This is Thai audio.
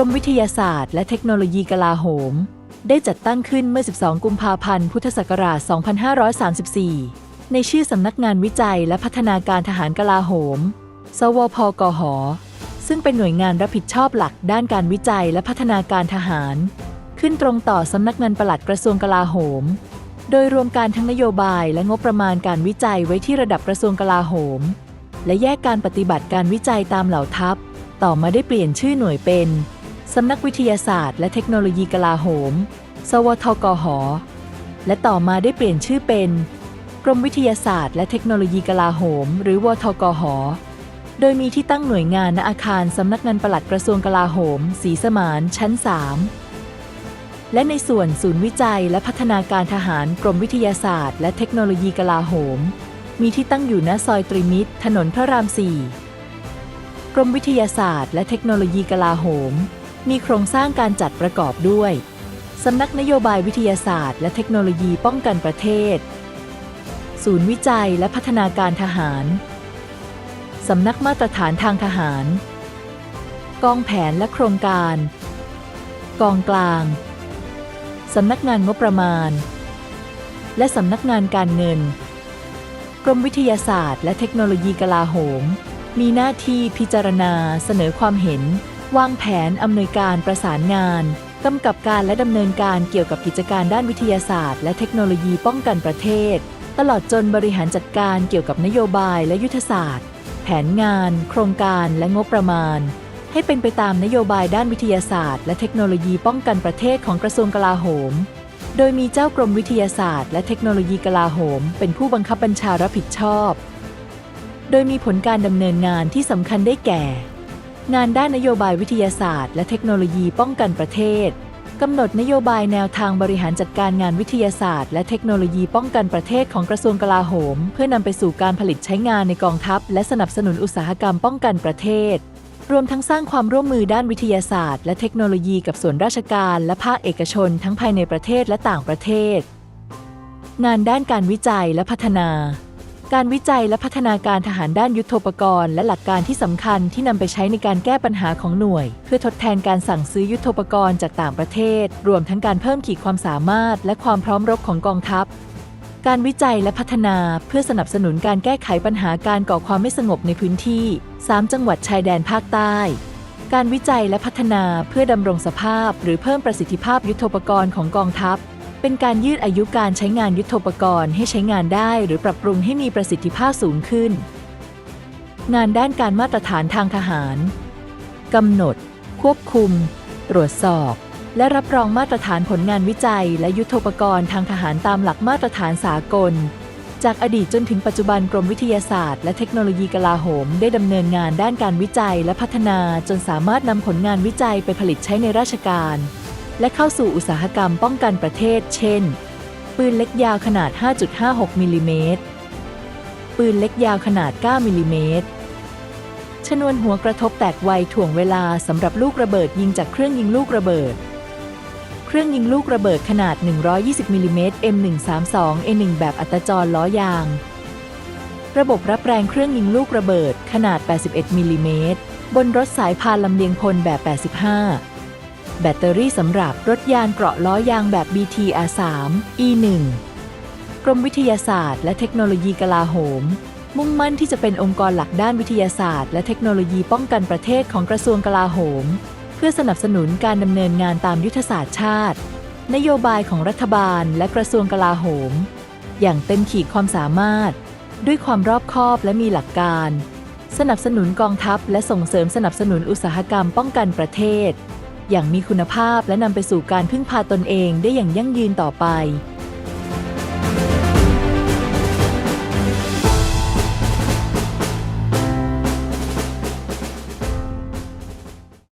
รมวิทยาศาสตร์และเทคโนโลยีกลาโหม ได้จัดตั้งขึ้นเมื่อ 12 กุมภาพันธ์ พุทธศักราช 2534 ในชื่อสำนักงานวิจัยและพัฒนาการทหารกลาโหม สวพกห ซึ่งเป็นหน่วยงานรับผิดชอบหลักด้านการวิจัยและพัฒนาการทหาร ขึ้นตรงต่อสำนักงานปลัดกระทรวงกลาโหม โดยรวมการทั้งนโยบายและงบประมาณการวิจัยไว้ที่ระดับกระทรวงกลาโหม และแยกการปฏิบัติการวิจัยตามเหล่าทัพ ต่อมาได้เปลี่ยนชื่อหน่วยเป็น สำนักวิทยาศาสตร์และเทคโนโลยีกลาโหม สวทกห และต่อมาได้เปลี่ยนชื่อเป็น กรมวิทยาศาสตร์และเทคโนโลยีกลาโหม หรือวทกห โดยมีที่ตั้งหน่วยงานณอาคารสำนักงานปลัดกระทรวงกลาโหมศรีสมานชั้น 3 และในส่วนศูนย์วิจัยและพัฒนาการทหารกรมวิทยาศาสตร์ และเทคโนโลยีกลาโหม มีที่ตั้งอยู่ณซอยตรีมิตร ถนนพระราม 4 กรมวิทยาศาสตร์ และเทคโนโลยีกลาโหม มีโครงสร้างการจัดประกอบด้วยสำนักนโยบายวิทยาศาสตร์ และเทคโนโลยีป้องกันประเทศ ศูนย์วิจัยและพัฒนาการทหารสำนักมาตรฐานทางทหาร กองแผนและโครงการ กองกลางสำนักงานงบประมาณ และสำนักงานการเงิน กรมวิทยาศาสตร์ และเทคโนโลยีกลาโหม มีหน้าที่พิจารณาเสนอความเห็น วางแผนอำนวยการประสานงานกำกับการและดำเนินการเกี่ยวกับกิจการด้านวิทยาศาสตร์ และเทคโนโลยีป้องกันประเทศ ตลอดจนบริหารจัดการเกี่ยวกับนโยบายและยุทธศาสตร์ แผนงาน โครงการและงบประมาณ ให้เป็นไปตามนโยบายด้านวิทยาศาสตร์ และเทคโนโลยีป้องกันประเทศของกระทรวงกลาโหม โดยมีเจ้ากรมวิทยาศาสตร์ และเทคโนโลยีกลาโหม เป็นผู้บังคับบัญชารับผิดชอบ โดยมีผลการดำเนินงานที่สำคัญได้แก่ งานด้านนโยบายวิทยาศาสตร์ และเทคโนโลยีป้องกันประเทศกำหนดนโยบายแนวทางบริหารจัดการงานวิทยาศาสตร์ และเทคโนโลยีป้องกันประเทศของกระทรวงกลาโหม เพื่อนำไปสู่การผลิตใช้งานในกองทัพ และสนับสนุนอุตสาหกรรมป้องกันประเทศ รวมทั้งสร้างความร่วมมือด้านวิทยาศาสตร์ และเทคโนโลยีกับส่วนราชการ และภาคเอกชน ทั้งภายในประเทศและต่างประเทศ งานด้านการวิจัยและพัฒนา การวิจัยและพัฒนาการทหารด้านยุทโธปกรณ์และหลักการที่สำคัญที่นำไปใช้ในการแก้ปัญหาของหน่วย เพื่อทดแทนการสั่งซื้อยุทโธปกรณ์จากต่างประเทศ รวมทั้งการเพิ่มขีดความสามารถ และความพร้อมรบของกองทัพ การวิจัยและพัฒนาเพื่อสนับสนุนการแก้ไขปัญหาการก่อความไม่สงบในพื้นที่ 3 จังหวัดชายแดนภาคใต้การวิจัยและพัฒนาเพื่อดำรงสภาพ หรือเพิ่มประสิทธิภาพยุทโธปกรณ์ของกองทัพ เป็นการยืดอายุการใช้งานยุทโธปกรณ์ให้ใช้งานได้ หรือปรับปรุงให้มีประสิทธิภาพสูงขึ้น งานด้านการมาตรฐานทางทหารกำหนด ควบคุม ตรวจสอบ และรับรองมาตรฐานผลงานวิจัย และยุทโธปกรณ์ทางทหารตามหลักมาตรฐานสากล จากอดีตจนถึงปัจจุบันกรมวิทยาศาสตร์และเทคโนโลยีกลาโหม ได้ดำเนินงานด้านการวิจัยและพัฒนาจนสามารถนำผลงานวิจัยไปผลิตใช้ในราชการ และเข้าสู่อุตสาหกรรมป้องกันประเทศ เช่น ปืนเล็กยาวขนาด 5.56มิลลิเมตร ปืนเล็กยาวขนาด 9มิลลิเมตร ชนวนหัวกระทบแตกไวถ่วงเวลาสำหรับลูกระเบิดยิงจากเครื่องยิงลูกระเบิด เครื่องยิงลูกระเบิดขนาด 120มิลลิเมตร M132A1 แบบอัตจรล้อยาง ระบบรับแรงเครื่องยิงลูกระเบิดขนาด 81มิลลิเมตรบนรถสายพานลำเลียงพลแบบ 85 แบตเตอรี่สำหรับรถยานเกราะล้อยางแบบ BTR3 E1 กรมวิทยาศาสตร์และเทคโนโลยีกลาโหม มุ่งมั่นที่จะเป็นองค์กรหลักด้านวิทยาศาสตร์ และเทคโนโลยีป้องกันประเทศของกระทรวงกลาโหม เพื่อสนับสนุนการดำเนินงานตามยุทธศาสตร์ชาติ นโยบายของรัฐบาลและกระทรวงกลาโหม อย่างเต็มขีดความสามารถ ด้วยความรอบคอบและมีหลักการ สนับสนุนกองทัพ และส่งเสริมสนับสนุนอุตสาหกรรมป้องกันประเทศ อย่างมีคุณภาพและนำไปสู่การพึ่งพาตนเองได้อย่างยั่งยืนต่อไป